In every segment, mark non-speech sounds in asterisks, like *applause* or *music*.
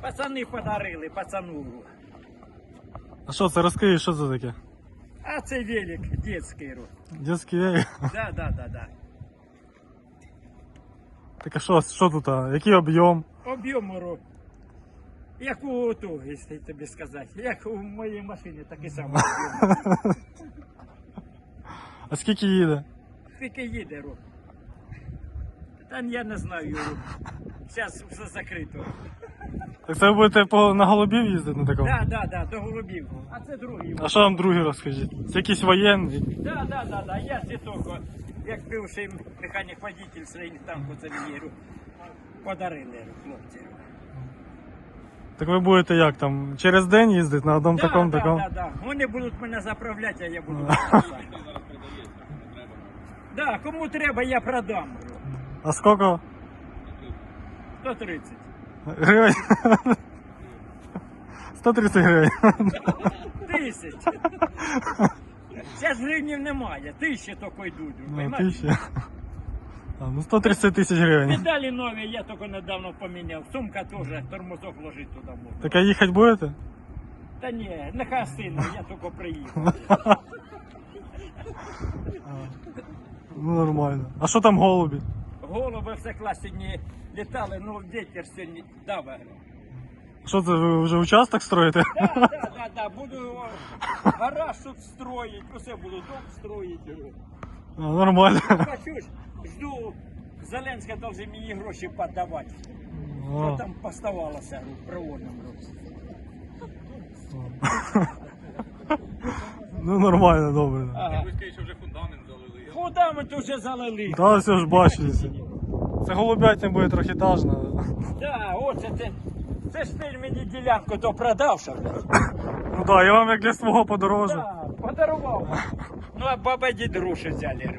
Пацани подарили, пацану. А що це розкажи, що це таке? А це велик детський. ру. Детський велик? Да, да, да, да. Так а що, що тут? а? Який об'єм? Об'єму, ру. як у ту, якщо тобі сказати, як у моїй машині, такий самий об'єм. *laughs* А скільки їде? Скільки їде, ру. Та я не знаю. Зараз все закрито. Так це ви будете по, на голубів їздити на такому? Да, да, да, до голубів. А це другий. А що вам другий розкажіть? Це якийсь воєнний? Да, да, да, да. Я тільки, як бивший механік водитель своїх танку Цавієру, подарили хлопці. Так ви будете як там? Через день їздити на одному такому да, такому? да, да. Вони будуть мене заправляти, а я буду. *laughs* Да, кому треба, я продам. А скільки? 130. Гривень? 130 гривень. Тисяч. Зараз гривнів немає, тисячі тільки йдуть. Ну, понімаєш? тисяча. А, ну 130 тисяч гривень. Медалі нові я тільки недавно поміняв. Сумка теж, тормозок ложить туди можна. Так а їхати будете? Та ні, нехай сильно, я тільки приїхав. *laughs* Ну нормально. А що там голубі? Голуби все клас сьогодні літали, ну вітер сьогодні дав. Що це ви вже участок строїте? Да, *laughs* да, да, да, буду гараж тут строїть, усе буду дом строїть. А, нормально. Хочу ж, жду, Зеленська должен мені гроші подавати. Що там поставалося в проводному році. ну нормально, добре. Ага. Ви скажіть, що вже фундамент залили. Фундамент уже залили. Та все ж бачилися. Це голубятня буде трьохетажна. Да, оце ти. Це ж ти мені ділянку то продав, що ли? Ну так, я вам як для свого подорожу. Да, подарував. Ну а баба дід гроші взяли.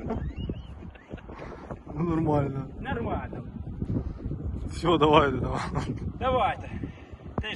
Ну нормально. Нормально. Все, давайте, давай. Давайте.